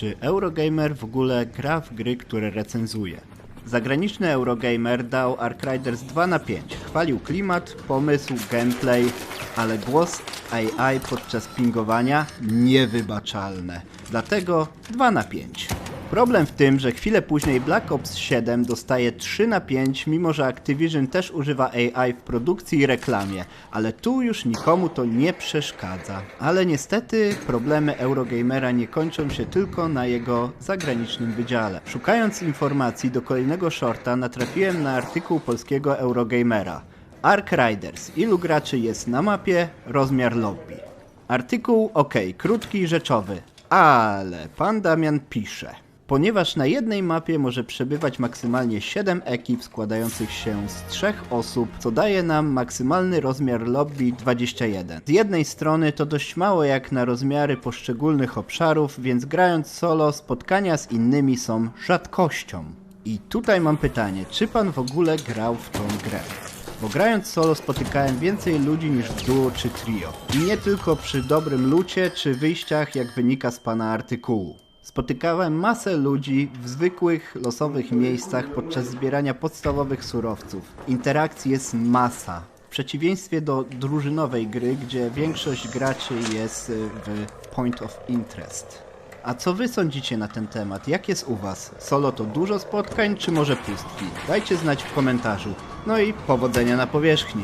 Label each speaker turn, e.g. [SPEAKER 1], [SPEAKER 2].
[SPEAKER 1] czy Eurogamer w ogóle gra w gry, które recenzuje. Zagraniczny Eurogamer dał Ark Riders 2 na 5. Chwalił klimat, pomysł, gameplay, ale głos AI podczas pingowania niewybaczalne. Dlatego 2 na 5. Problem w tym, że chwilę później Black Ops 7 dostaje 3 na 5, mimo że Activision też używa AI w produkcji i reklamie, ale tu już nikomu to nie przeszkadza. Ale niestety problemy Eurogamera nie kończą się tylko na jego zagranicznym wydziale. Szukając informacji do kolejnego shorta natrafiłem na artykuł polskiego Eurogamera. Ark Riders. Ilu graczy jest na mapie? Rozmiar lobby. Artykuł ok, krótki i rzeczowy, ale pan Damian pisze. Ponieważ na jednej mapie może przebywać maksymalnie 7 ekip składających się z 3 osób, co daje nam maksymalny rozmiar lobby 21. Z jednej strony to dość mało jak na rozmiary poszczególnych obszarów, więc grając solo spotkania z innymi są rzadkością. I tutaj mam pytanie, czy pan w ogóle grał w tą grę? Bo grając solo spotykałem więcej ludzi niż w duo czy trio. I nie tylko przy dobrym lucie czy wyjściach, jak wynika z pana artykułu. Spotykałem masę ludzi w zwykłych, losowych miejscach podczas zbierania podstawowych surowców. Interakcji jest masa. W przeciwieństwie do drużynowej gry, gdzie większość graczy jest y, w point of interest. A co wy sądzicie na ten temat? Jak jest u was? Solo to dużo spotkań, czy może pustki? Dajcie znać w komentarzu. No i powodzenia na powierzchni.